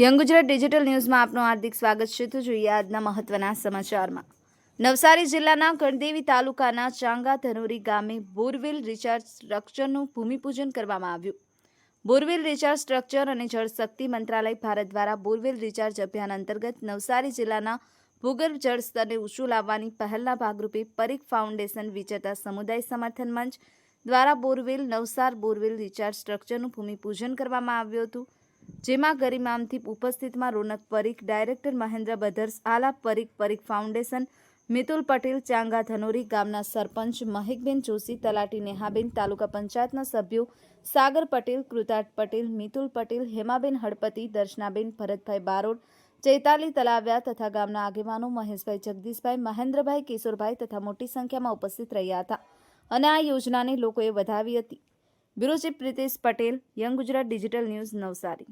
Young Gujarat digital ન્યૂઝમાં આપનું હાર્દિક સ્વાગત છે. તો જોઈએ આજના મહત્વના સમાચારમાં. નવસારી જિલ્લાના કણદેવી તાલુકાના ચાંગા ધનોરી ગામે બોરવેલ રિચાર્જ સ્ટ્રક્ચરનું ભૂમિપૂજન કરવામાં આવ્યું. બોરવેલ રિચાર્જ સ્ટ્રક્ચર અને જળશક્તિ મંત્રાલય ભારત દ્વારા બોરવેલ રિચાર્જ અભિયાન અંતર્ગત નવસારી જિલ્લાના ભૂગર્ભ જળ સ્તરને ઊંચું લાવવાની પહેલના ભાગરૂપે પરીખ ફાઉન્ડેશન વિજેતા સમુદાય સમર્થન મંચ દ્વારા બોરવેલ નવસાર બોરવેલ રિચાર્જ સ્ટ્રક્ચરનું ભૂમિપૂજન કરવામાં આવ્યું હતું. જેમાં ગરિમામથી ઉપસ્થિતમાં રોનક પરીખ, ડાયરેક્ટર મહેન્દ્ર બધર્સ આલા પરીખ પરીખ ફાઉન્ડેશન, મિતુલ પટેલ, ચાંગા ધનોરી, ગામના સરપંચ મહેકબેન જોશી, તલાટી નેહાબેન, તાલુકા પંચાયતના સભ્યો સાગર પટેલ, કૃતાર્થ પટેલ, મિતુલ પટેલ, હેમાબેન હળપતિ દર્શનાબેન, ભરતભાઈ બારોડ ચૈતાલી તલાવ્યા તથા ગામના આગેવાનો મહેશભાઈ જગદીશભાઈ, મહેન્દ્રભાઈ કિશોરભાઈ તથા મોટી સંખ્યામાં ઉપસ્થિત રહ્યા હતા. અને આ યોજનાને લોકોએ વધાવી હતી. Bureau chief Pritesh Patel young Gujarat digital news Navsari.